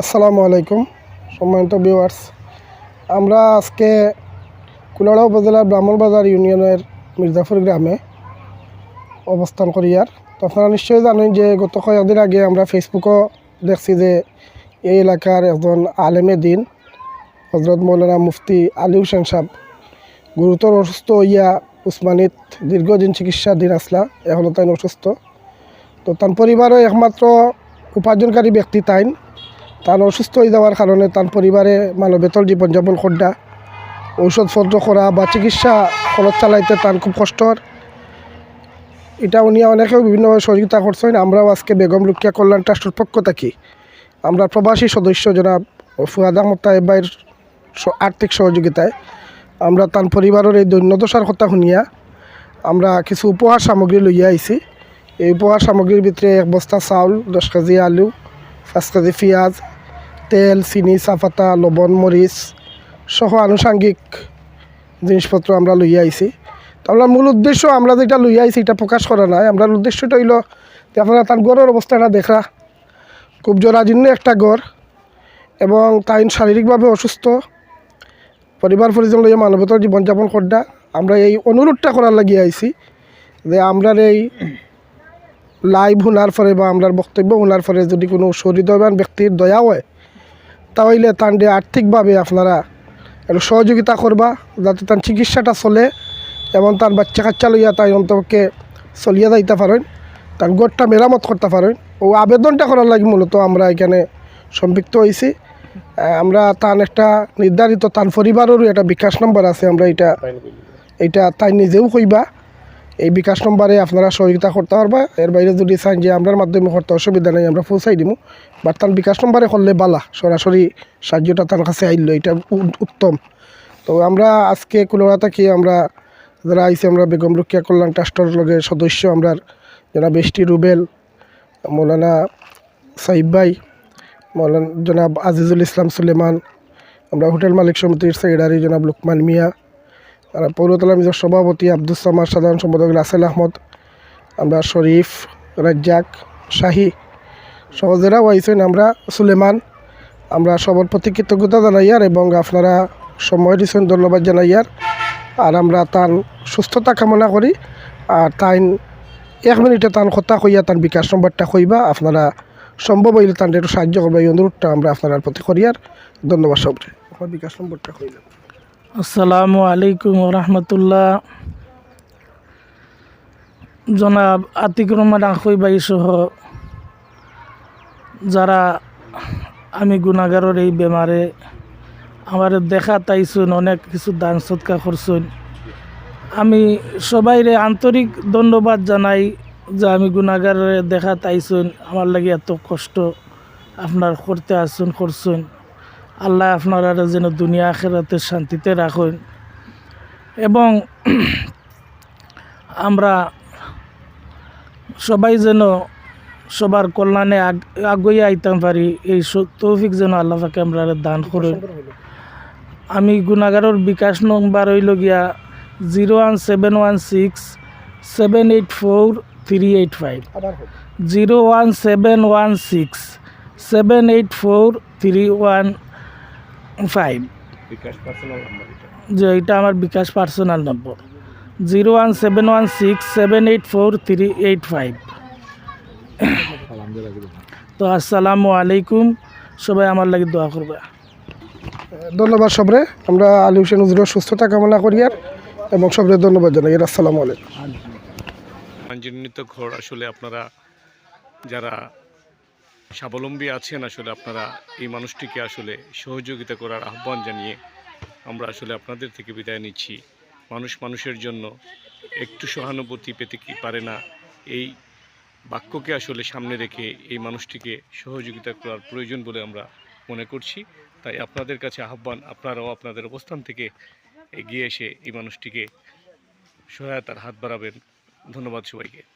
আসসালামু আলাইকুম, সম্মানিত ভিউয়ার্স আমরা আজকে কুলাড়া উপজেলার ব্রাহ্মণবাজার ইউনিয়নের মির্জাপুর গ্রামে অবস্থান করি আর। তো আপনারা নিশ্চয়ই জানেন যে গত কয়েকদিন আগে আমরা ফেসবুকও দেখছি যে এই এলাকার একজন আলেমে দিন হজরত মৌলানা মুফতি আলী হুসেন সাহ গুরুতর অসুস্থ হইয়া উসমানিত দীর্ঘদিন চিকিৎসাধীন আসলা এখনও তাই অসুস্থ। তো তার পরিবারও একমাত্র উপার্জনকারী ব্যক্তি তাইন। তার অসুস্থ হয়ে যাওয়ার কারণে তার পরিবারে মানবেতর জীবনযাপন করডা ঔষধপত্র করা বা চিকিৎসা খরচ চালাইতে তার খুব কষ্টর এটা উনি অনেকেও বিভিন্নভাবে সহযোগিতা করছেন আমরাও আজকে বেগম লুকিয়া কল্যাণ ট্রাস্টের পক্ষ থাকি। আমরা প্রবাসী সদস্য জনাব ফুয়াদ আহমদ তাইবাইয়ের আর্থিক সহযোগিতায় আমরা তার পরিবারের এই দৈন্যদশার কথা শুনিয়া আমরা কিছু উপহার সামগ্রী লইয়া আইছি। এই উপহার সামগ্রীর ভিতরে এক বস্তা চাউল, দশ কেজি আলু পাঁচ কেজি পেঁয়াজ, তেল, চিনি, চাপাতা, লবণ, মরিচ সহ আনুষাঙ্গিক জিনিসপত্র আমরা লইয়া আইছি। তো আমরা মূল উদ্দেশ্য আমরা যেটা লইয়া আইছি এটা প্রকাশ করা নাই। আমরা উদ্দেশ্যটা হইল যে আপনারা তার গড়ের অবস্থাটা দেখা খুব জরাজীর্ণ একটা গড় এবং তাই শারীরিকভাবে অসুস্থ। পরিবার পরিজন লইয়া মানবতার জীবনযাপন করডা। আমরা এই অনুরোধটা করার লাগিয়ে আইছি যে আমরার এই লাইভ শোনার পরে বা আমরার বক্তব্য শোনার পরে যদি কোনো সহৃদয়বান ব্যক্তির দয়া হয়, তাহলে তান্ডে আর্থিকভাবে আপনারা একটু সহযোগিতা করবা যাতে তার চিকিৎসাটা চলে এবং তার বাচ্চা কাচ্চা লইয়া তাই অন্তপক্ষে চলিয়া যাইতে পারেন তার গোটটা মেরামত করতে পারেন ও আবেদনটা করার লাগে মূলত আমরা এখানে সম্পৃক্ত হয়েছি আমরা তার একটা নির্ধারিত তার পরিবারেরও একটা বিকাশ নম্বর আছে, আমরা এটা এইটা তাই নিজেও কইবা। এই বিকাশ নম্বরে আপনারা সহযোগিতা করতে পারবা। এর বাইরে যদি চান যে আমরার মাধ্যমে করতে অসুবিধা নেই, আমরা পৌঁছাই দিব বাট তার বিকাশ নম্বরে করলে বালা, সরাসরি সাহায্যটা তার কাছে আইল, এটা উত্তম। তো আমরা আজকে কুলোড়া থাকি আমরা যারা আইসি আমরা বেগম রক্ষা কল্যাণ ট্রাস্টের লগে সদস্য, আমরা যারা বেষ্টি রুবেল, মৌলানা সাহিব ভাই, মৌলানা জনাব আজিজুল ইসলাম সুলেমান, আমরা হোটেল মালিক সমিতির সেক্রেটারি জনাব লুকমান মিয়া আর পৌরতলা মিজর সভাপতি আব্দুল সামাদ, সাধারণ সম্পাদক রাসেল আহমদ, আমরা শরীফ, রাজ্জাক, শাহি সহজেরাও আইসেন আমরা সুলেমান। আমরা সবার প্রতি কৃতজ্ঞতা জানাইয়ার এবং আপনারা সময় দিচ্ছেন ধন্যবাদ জানাইয়ার আর। আমরা তার সুস্থতা কামনা করি আর তাই এক মিনিটে তার কথা কইয়া তার বিকাশ নম্বরটা কইবা, আপনারা সম্ভব হইলে তার একটু সাহায্য করবা। এই অনুরোধটা আমরা আপনার প্রতি করিয়ার ধন্যবাদ সবরে আপনার বিকাশ নম্বরটা কইলাম আসসালামু আলাইকুম রহমতুল্লাহ। জনাব আতিক রহমান আখই বাই সহ যারা আমি গুণাগারের এই বেমারে আমার দেখা তাইছুন, অনেক কিছু দান সৎকা করছুন। আমি সবাইরে আন্তরিক ধন্যবাদ জানাই যে আমি গুণাগারে দেখা তাইছুন, আমার লাগে এত কষ্ট আপনার করতে আসুন, করছুন। আল্লাহ আপনারা যেন দুনিয়া আখেরাতে শান্তিতে রাখুন। এবং আমরা সবাই যেন সবার কল্যাণে আগ- আগুয়ে আইতাম পারি এই তৌফিক যেন আল্লাহকে আমরা দান করুন। আমি গুণাগারের বিকাশ নম্বর হইল গিয়া zero one seven one six seven eight four three eight five. Zero one seven one six seven eight four three one five. যে এটা আমার bKash personal number. Zero one seven one six seven eight four three eight five. তো আসসালামু আলাইকুম। সবাই আমার লাগে দোয়া করবে। ধন্যবাদ সবরে। আমরা আলী হোসেন হুজুরের সুস্থতা কামনা করি আর এবং সবরে ধন্যবাদ জানাই। আসসালামু আলাইকুম। আঞ্জনিত ঘর আসলে আপনারা যারা স্বাবলম্বী আছেন আসলে আপনারা, এই মানুষটিকে আসলে সহযোগিতা করার আহ্বান জানিয়ে আমরা আসলে আপনাদের থেকে বিদায় নিচ্ছি। মানুষ মানুষের জন্য একটু সহানুভূতি পেতে কি পারে না, এই বাক্যকে আসলে সামনে রেখে এই মানুষটিকে সহযোগিতা করার প্রয়োজন বলে আমরা মনে করছি। তাই আপনাদের কাছে আহ্বান, আপনারাও আপনাদের অবস্থান থেকে এগিয়ে এসে এই মানুষটিকে সহায়তার হাত বাড়াবেন। ধন্যবাদ সবাইকে।